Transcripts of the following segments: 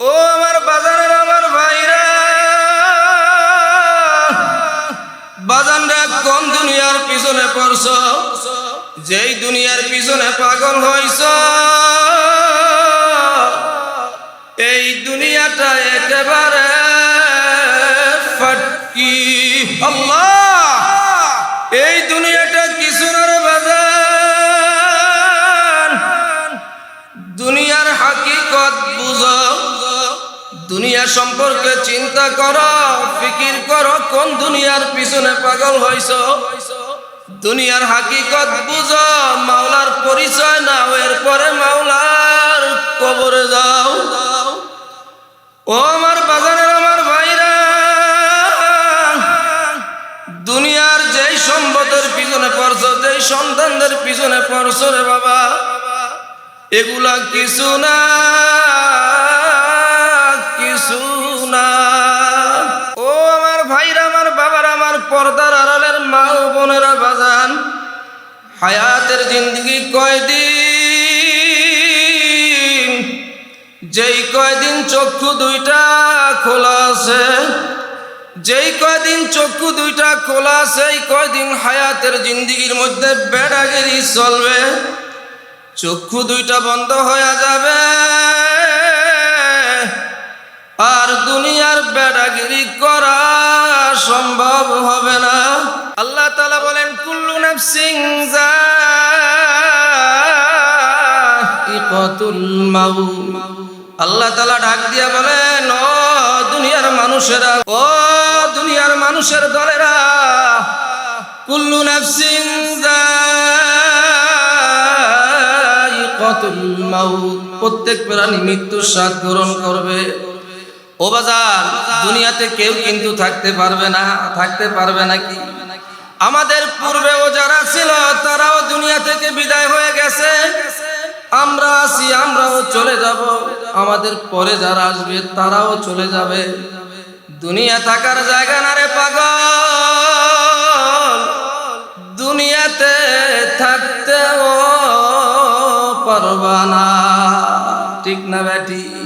ও আমার বাজারের আমার ভাইরা। বাজানরা কোন দুনিয়ার পিছনে পড়ছ, যেই দুনিয়ার পিছনে পাগল হইছ। এই দুনিয়াটা একেবারে সম্পর্কে চিন্তা করো, ফিকির করো, কোন দুনিয়ার পিছনে পাগল হইছ? দুনিয়ার হাকিকত বুঝো, মাওলার পরিচয় নাও, এরপরে মাওলার কবরে যাও। ও আমার বাজারের আমার ভাইরা, দুনিয়ার যেই সম্পদের পিছনে পড়ছ, যেই সন্তানদের পিছনে পড়ছ রে বাবা, এগুলা কিছু না। ও আমার ভাইরা, আমার বাবার, আমার পর্দার আড়ালের মা ও বোনেরা, বাজান, হায়াতের জিন্দগি কয়দিন? যেই কয়দিন চক্ষু দুইটা খোলা আছে, যেই কয়দিন চক্ষু দুইটা খোলা এই কয়দিন হায়াতের জিন্দগির মধ্যে বেড়াগিরি চলবে। চক্ষু দুইটা বন্ধ হয়ে যাবে। আর দুনিয়ার বেড়াগিরি করা সম্ভব হবে না। আল্লাহ তালা বলেন, কুল্লু নাফসিং আল্লাহ তালা ডাক দিয়া বলেন, ও দুনিয়ার মানুষেরা, ও দুনিয়ার মানুষের দলেরা, কুল্লু নাফসিং প্রত্যেক প্রাণী মৃত্যুর স্বাদ গ্রহণ করবে। ও বাজার, দুনিয়াতে কেউ কিন্তু থাকতে পারবে না, থাকতে পারবে নাকি? আমাদের পূর্বেও যারা ছিল, তারাও দুনিয়া থেকে বিদায় হয়ে গেছে। আমরা আছি, আমরাও চলে যাব। আমাদের পরে যারা আসবে, তারাও চলে যাবে। দুনিয়া থাকার জায়গা না রে পাগল। দুনিয়াতে থাকতেও পারবা না। ঠিক না বেটি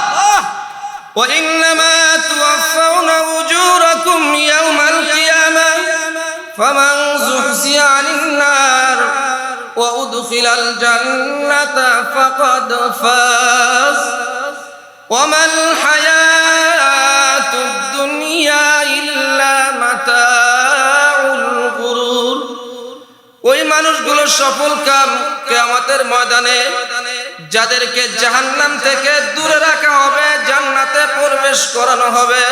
وإنما توفون أجوركم يوم القيامة فمن زحزح عن النار وأدخل الجنة فقد فاز وما الحياة الدنيا إلا متاع الغرور ওই মানুষগুলো সফল কাম কেয়ামতের ময়দানে যাদেরকে জাহান্নাম থেকে দূরে রাখা হবে, জান্নাতে প্রবেশ করানো হবে।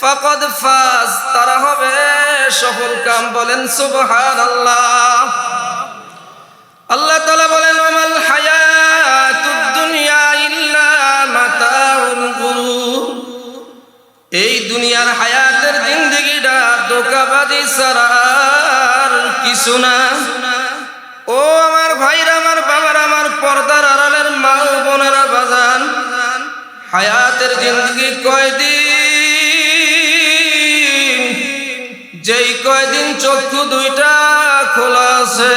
ফাকদ ফাজ, তারা হবে সফল কাম বলেন সুবহানাল্লাহ। আল্লাহ তাআলা বলেন, ওমাল হায়াতুদ দুনিয়া ইল্লা মাতাউল গুরুর এই দুনিয়ার হায়াতের জিন্দেগিটা দোকাবাজি সারার কিছু না। ও আমার ভাইরা, আমার বাবার হায়াতের জিন্দগি কয়দিন? যেই কয়দিন চক্ষু দুইটা খোলা আছে,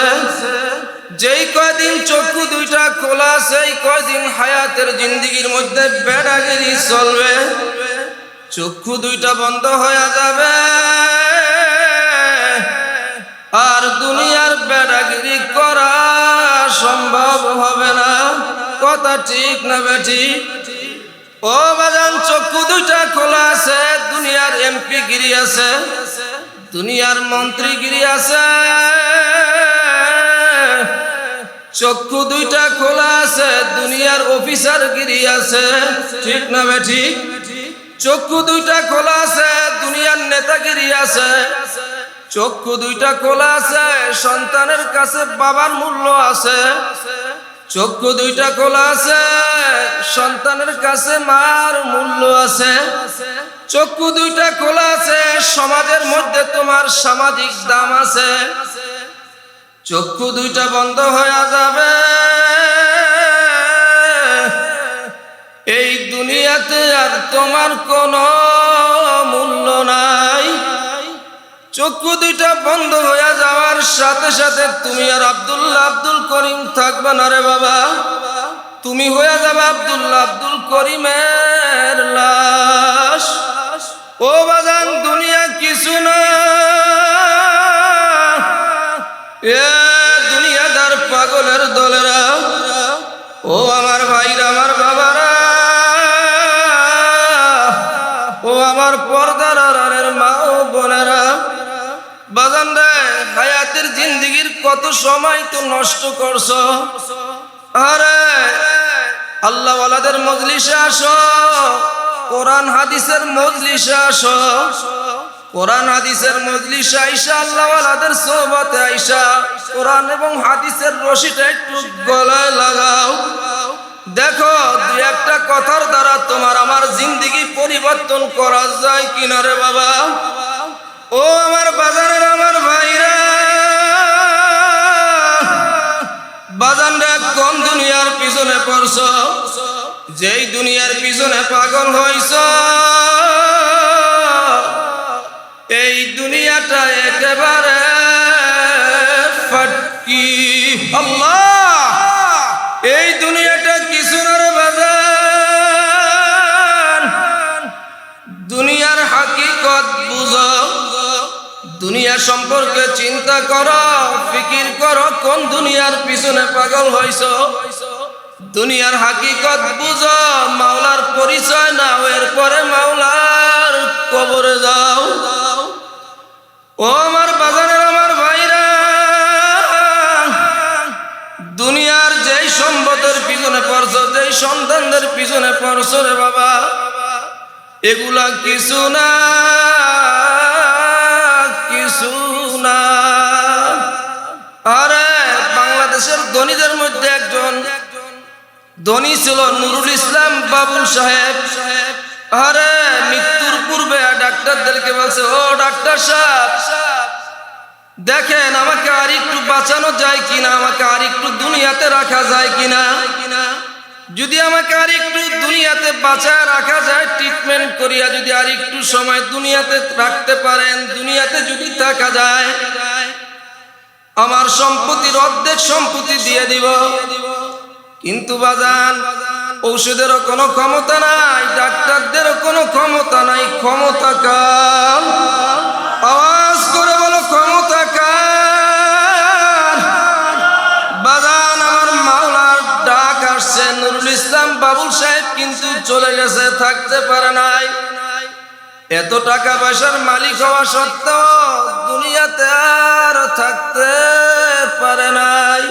যেই কয়দিন চক্ষু দুইটা খোলা এই কয়দিন হায়াতের জিন্দগির মধ্যে বেড়াগিরি চলবে। চক্ষু দুইটা বন্ধ হয়ে যাবে। আর দুনিয়ার বেড়াগিরি করা সম্ভব হবে না। কথা ঠিক না বেঠি ও বাজান, চক্ষু দুইটা খোলা আছে, দুনিয়ার এমপি গিরি আছে, দুনিয়ার মন্ত্রীগিরি আছে। চক্ষু দুইটা খোলা আছে, দুনিয়ার অফিসার গিরি আছে। ঠিক না বেঠি চক্ষু দুইটা খোলা আছে, দুনিয়ার নেতাগিরি আছে। চক্ষু দুইটা খোলা আছে, সন্তানের কাছে বাবার মূল্য আছে। চক্ষু দুইটা খোলা আছে, সন্তানের কাছে মার মূল্য আছে। চক্ষু দুইটা খোলা আছে, সমাজের মধ্যে তোমার সামাজিক দাম আছে। চক্ষু দুইটা বন্ধ হয়ে যাবে। এই দুনিয়াতে আর তোমার কোনো মূল্য নাই। চক্ষু দুইটা বন্ধ হয়ে যাওয়ার সাথে সাথে তুমি আর আব্দুল্লাহ আব্দুল করিম থাকবে না রে বাবা। তুমি হয়ে যাবে আব্দুল্লাহ আব্দুল করিমের লাশ হায়াতের জিন্দিগির কত সময় তো নষ্ট করছ? আরে আল্লাহ ওয়ালাদের মজলিসে আসো, কোরআন হাদিসের মজলিসে আসো, কোরআন হাদিসের মজলিসে আইসা আল্লাহ ওয়ালাদের সোহবতে আইসা, কোরআন এবং হাদিসের রশিটা একটু গলায় লাগাও। দেখো, দুই একটা কথার দ্বারা তোমার আমার জিন্দিগি পরিবর্তন করা যায় কিনা রে বাবা? পিছনে পড়ছ, যেই দুনিয়ার পিছনে পাগল হইছ, এই দুনিয়াটা একেবারে ফাটকি। এই দুনিয়াটা কিছু না রে বাজান দুনিয়ার হাকিকত বুঝো, দুনিয়া সম্পর্কে চিন্তা করো, ফিকির করো, কোন দুনিয়ার পিছনে পাগল হইছ। দুনিয়ার হাকিকত বুঝো, মাওলার পরিচয় নাও, এরপরে মাওলার কবরে যাও। ও আমার বাজারের আমার ভাইরা, দুনিয়ার যেই সম্পদের পিছনে পড়ছো, যেই সন্তানদের পিছনে পড়ছো রে বাবা, এগুলা কিছু না কিছু না। আরে, বাংলাদেশের ধনীদের মধ্যে একজন ধনী ছিল নুরুল ইসলাম বাবুল সাহেব। আরে, মৃত্যুর পূর্বে ডাক্তারদেরকে বলছে, ও ডাক্তার সাহেব, দেখেন আমাকে আর একটু বাঁচানো যায় কিনা, আমাকে আর একটু দুনিয়াতে রাখা যায় কিনা? যদি আমাকে আর একটু দুনিয়াতে বাঁচায় রাখা যায় ট্রিটমেন্ট করিয়া যদি আর একটু সময় দুনিয়াতে রাখতে পারেন, দুনিয়াতে যদি থাকা যায়, আমার সম্পত্তির অর্ধেক সম্পত্তি দিয়ে দিব। কিন্তু বাজান, ঔষধেরও কোনো ক্ষমতা নাই, ডাক্তারদেরও কোনো ক্ষমতা নাই, ক্ষমতা কাল আওয়াজ করে বলো, ক্ষমতা কাল বাজান, আমার মাওলার ডাক আসছে, নুরুল ইসলাম বাবুল সাহেব কিন্তু চলে গেছে, থাকতে পারে নাই। এত টাকা পয়সার মালিক হওয়া সত্ত্বেও দুনিয়াতে আর থাকতে পারে নাই।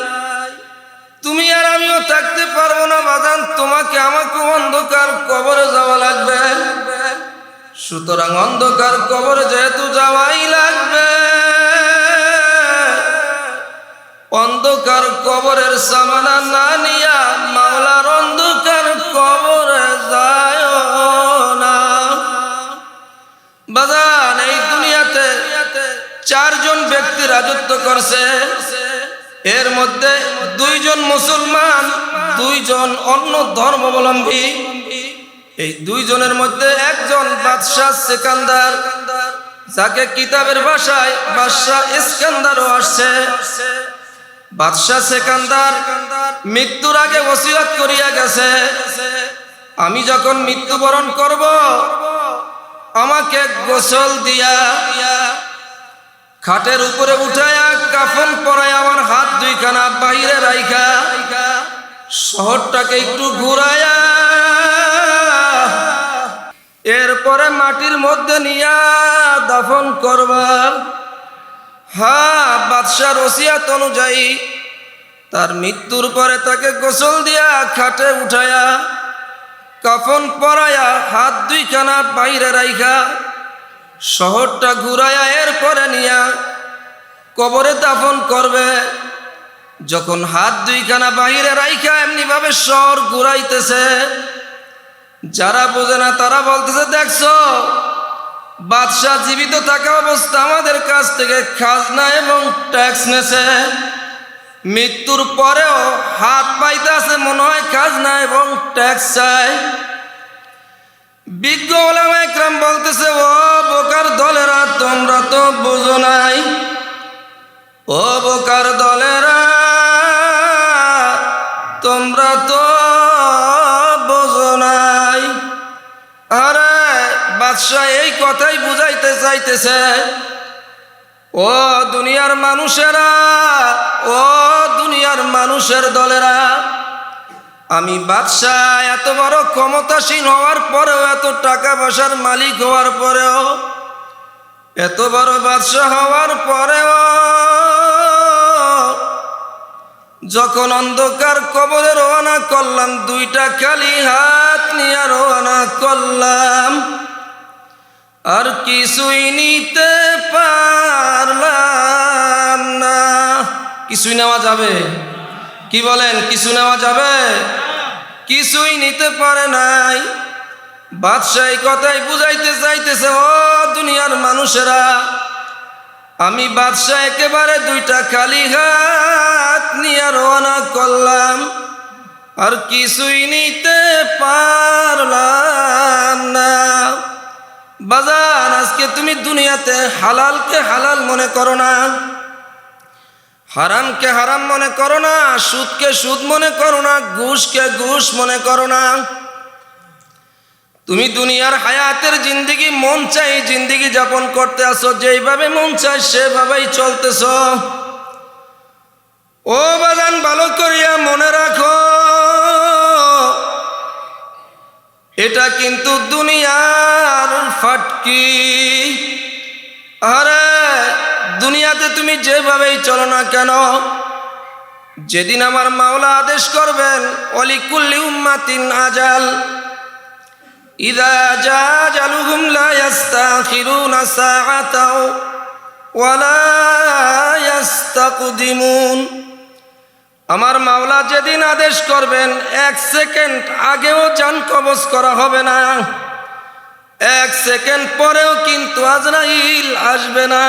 তুমি আর আমিও থাকতে পারব না বাজান, তোমাকে আমাকে অন্ধকার কবরে যাওয়া লাগবে। সুতরাং অন্ধকার কবরে যেহেতু যাওয়াই লাগবে। অন্ধকার কবরের সামানা না নিয়া মাওলার অন্ধকার কবরে যায় না। বাজান, এই দুনিয়াতে চারজন ব্যক্তি রাজত্ব করছে। এর মধ্যে দুইজন মুসলমান, দুইজন অন্য ধর্মাবলম্বী। এই দুইজনের মধ্যে একজন বাদশাহ সেকান্দার, যাকে কিতাবের ভাষায় বাদশাহ ইস্কান্দারও আসছে। বাদশাহ সেকান্দার মৃত্যুর আগে ওসিয়ত করিয়া গেছে। আমি যখন মৃত্যুবরণ করব, আমাকে গোসল দিয়া দিয়া খাটের উপরে উঠায়া কাফন পরায় আমার হাত দুইখানা বাইরে রাইখা। শহরটাকে একটু ঘুরায়া এরপরে মাটির মধ্যে নিয়া দাফন করবার। হা, বাদশার ওসিয়াত অনুযায়ী তার মৃত্যুর পরে তাকে গোসল দিয়া খাটে উঠায়া কাফন পরায়া হাত দুইখানা বাইরে রাইখা। শহরটা ঘুরায়া এরপরে নিয়া কবরে দাফন করবে, যখন হাত দুইখানা বাহিরে রাইখা এমনি ভাবে স্বর ঘুরাইতেছে, যারা বোঝে না তারা বলতেছে, দেখছ, বাদশাহ জীবিত থাকা অবস্থা আমাদের কাছ থেকে খাজনা এবং ট্যাক্স নেছে। মৃত্যুর পরেও হাত পাইতে আছে মনে হয় খাজনা এবং ট্যাক্স চায় বিজ্ঞ ওলামা একরাম বলতেছে, ও বোকার দলেরা, তোমরা তো বুঝো নাই ও বোকার দলেরা, তোমরা তো বোঝো নাই। আরে, বাদশাহ এই কথাই বুঝাইতে চাইতেছে। ও দুনিয়ার মানুষেরা, ও দুনিয়ার মানুষের দলেরা, আমি বাদশাহ এত বড় ক্ষমতাসীন হওয়ার পরেও, এত টাকা পয়সার মালিক হওয়ার পরেও এত বড় বাদশাহ হওয়ার পরেও যখন অন্ধকার কবরে রওনা করলাম, দুইটা খালি হাত নিয়ে রওনা করলাম, আর কিছুই নিতে পারলাম না। কিছুই নেওয়া যাবে? কি বলেন কিছু নেওয়া যাবে? কিছুই নিতে পারে নাই। বাদশাহ কথাই বুঝাইতে চাইতেছে, ও দুনিয়ার মানুষেরা, আমি বাদশাহ একেবারে দুইটা খালি হাত নিয়ে রওনা করলাম, আর কিছুই নিতে পারলাম না। বাজার, আজকে তুমি দুনিয়াতে হালালকে হালাল মনে করো না, হারামকে হারাম মনে করো না, সুদকে সুদ মনে করো না, ঘুষকে ঘুষ মনে করো না। তুমি দুনিয়ার হায়াতের জিন্দিগি, মন চাই জিন্দিগি যাপন করতে আসো, যেইভাবে মন চাই সেভাবেই চলতেছ। ও বাজান, ভালো করিয়া মনে রাখো, এটা কিন্তু দুনিয়ার ফাটকি। আরে, দুনিয়াতে তুমি যেভাবেই চলো না কেন, যেদিন আমার মাওলা আদেশ করবেন অলিকুল্লি উম্মাতিন আজাল আমার মাওলা যেদিন আদেশ করবেন, এক সেকেন্ড আগেও যান কবজ করা হবে না। এক সেকেন্ড পরেও কিন্তু আজরাইল আসবে না।